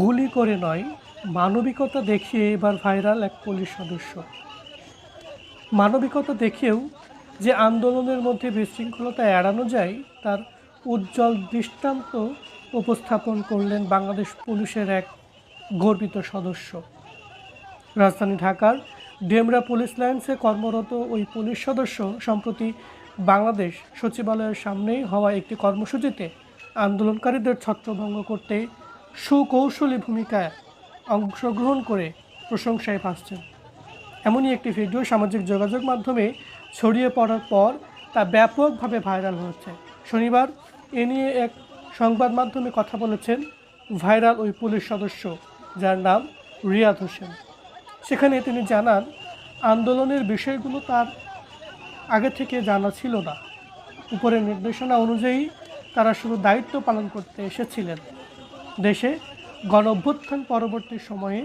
গুলি করে নয়, মানবিকতা দেখিয়ে এবার ভাইরাল এক পুলিশ সদস্য। মানবিকতা দেখেও যে আন্দোলনের মধ্যে বিশৃঙ্খলতা এড়ানো যায়, তার উজ্জ্বল দৃষ্টান্ত উপস্থাপন করলেন বাংলাদেশ পুলিশের এক গর্বিত সদস্য। রাজধানী ঢাকার ডেমরা পুলিশ লাইন্সে কর্মরত ওই পুলিশ সদস্য সম্প্রতি বাংলাদেশ সচিবালয়ের সামনেই হওয়া একটি কর্মসূচিতে আন্দোলনকারীদের ছত্রভঙ্গ করতে সুকৌশলী ভূমিকায় অংশগ্রহণ করে প্রশংসায় পাচ্ছেন এমনই একটি ভিডিও সামাজিক যোগাযোগ মাধ্যমে ছড়িয়ে পড়ার পর তা ব্যাপকভাবে ভাইরাল হচ্ছে। শনিবার এ নিয়ে এক সংবাদ মাধ্যমে কথা বলেছেন ভাইরাল ওই পুলিশ সদস্য, যার নাম রিয়াদ হোসেন। সেখানে তিনি জানান, আন্দোলনের বিষয়গুলো তার আগে থেকে জানা ছিল না। উপরের নির্দেশনা অনুযায়ী তারা শুধু দায়িত্ব পালন করতে এসেছিলেন। দেশে গণ অভ্যুত্থান পরবর্তী সময়ে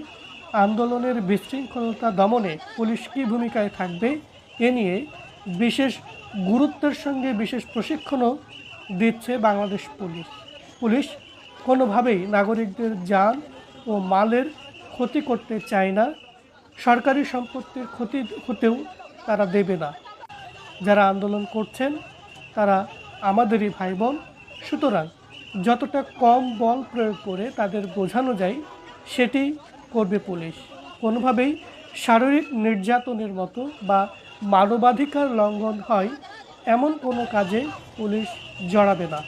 আন্দোলনের বিশৃঙ্খলতা দমনে পুলিশ কী ভূমিকায় থাকবে এ নিয়ে বিশেষ গুরুত্বের সঙ্গে বিশেষ প্রশিক্ষণও দিচ্ছে বাংলাদেশ পুলিশ। পুলিশ কোনোভাবেই নাগরিকদের যান ও মালের ক্ষতি করতে চায় না, সরকারি সম্পত্তির ক্ষতি হতেও তারা দেবে না। যারা আন্দোলন করছেন, তারা আমাদেরই ভাই বোন সুতরাং যতটা কম বল প্রয়োগ করে তাদের বোঝানো যায়, সেটি করবে পুলিশ। কোনোভাবেই শারীরিক নির্যাতনের মতো বা মানবাধিকার লঙ্ঘন হয় এমন কোনো কাজে পুলিশ জড়াবে না।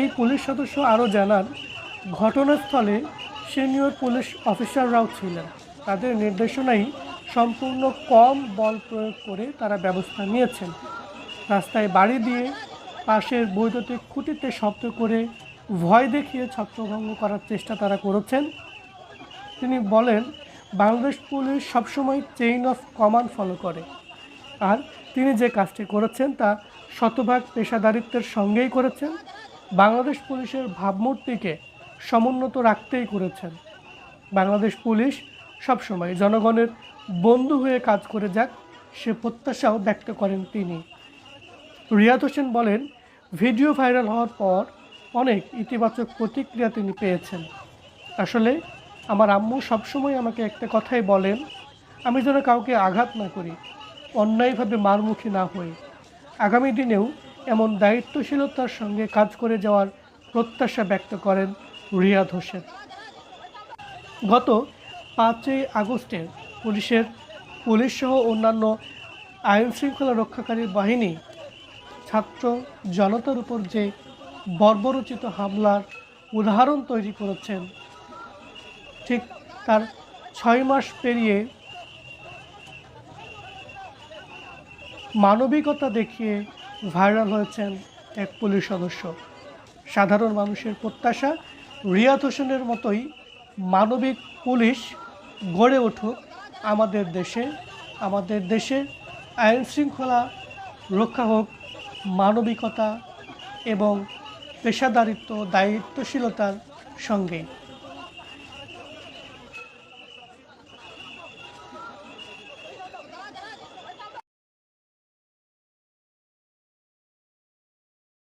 এই পুলিশ সদস্য আরও জানান, ঘটনাস্থলে সিনিয়র পুলিশ অফিসাররাও ছিলেন। তাদের নির্দেশনাই সম্পূর্ণ কম বল প্রয়োগ করে তারা ব্যবস্থা নিয়েছেন। রাস্তায় বাড়ি দিয়ে পাশের বৈদ্যুতিক খুঁটিতে শব্দ করে ভয় দেখিয়ে ছত্রভঙ্গ করার চেষ্টা তারা করেছেন। তিনি বলেন, বাংলাদেশ পুলিশ সবসময় চেইন অফ কমান্ড ফলো করে। আর তিনি যে কাজটি করেছেন তা শতভাগ পেশাদারিত্বের সঙ্গেই করেছেন। বাংলাদেশ পুলিশের ভাবমূর্তিকে সমুন্নত রাখতেই করেছেন। বাংলাদেশ পুলিশ সবসময় জনগণের বন্ধু হয়ে কাজ করে যাক, সে প্রত্যাশাও ব্যক্ত করেন তিনি। রিয়াদ হোসেন বলেন, ভিডিও ভাইরাল হওয়ার পর অনেক ইতিবাচক প্রতিক্রিয়া তিনি পেয়েছেন। আসলে আমার আম্মু সবসময় আমাকে একটা কথাই বলেন, আমি যেন কাউকে আঘাত না করি, অন্যায়ভাবে মারমুখী না হই। আগামী দিনেও এমন দায়িত্বশীলতার সঙ্গে কাজ করে যাওয়ার প্রত্যাশা ব্যক্ত করেন রিয়াদ হোসেন। গত পাঁচই আগস্টের পুলিশের পুলিশসহ অন্যান্য আইন শৃঙ্খলা রক্ষাকারী বাহিনী ছাত্র জনতার উপর যে বর্বরচিত হামলার উদাহরণ তৈরি করেছেন, ঠিক তার ছয় মাস পেরিয়ে মানবিকতা দেখিয়ে ভাইরাল হয়েছেন এক পুলিশ সদস্য। সাধারণ মানুষের প্রত্যাশা, রিয়াদ হোসেনের মতোই মানবিক পুলিশ গড়ে উঠুক আমাদের দেশে আমাদের দেশে আইন শৃঙ্খলা রক্ষা হোক মানবিকতা এবং পেশাদারিত্ব দায়িত্বশীলতার সঙ্গে।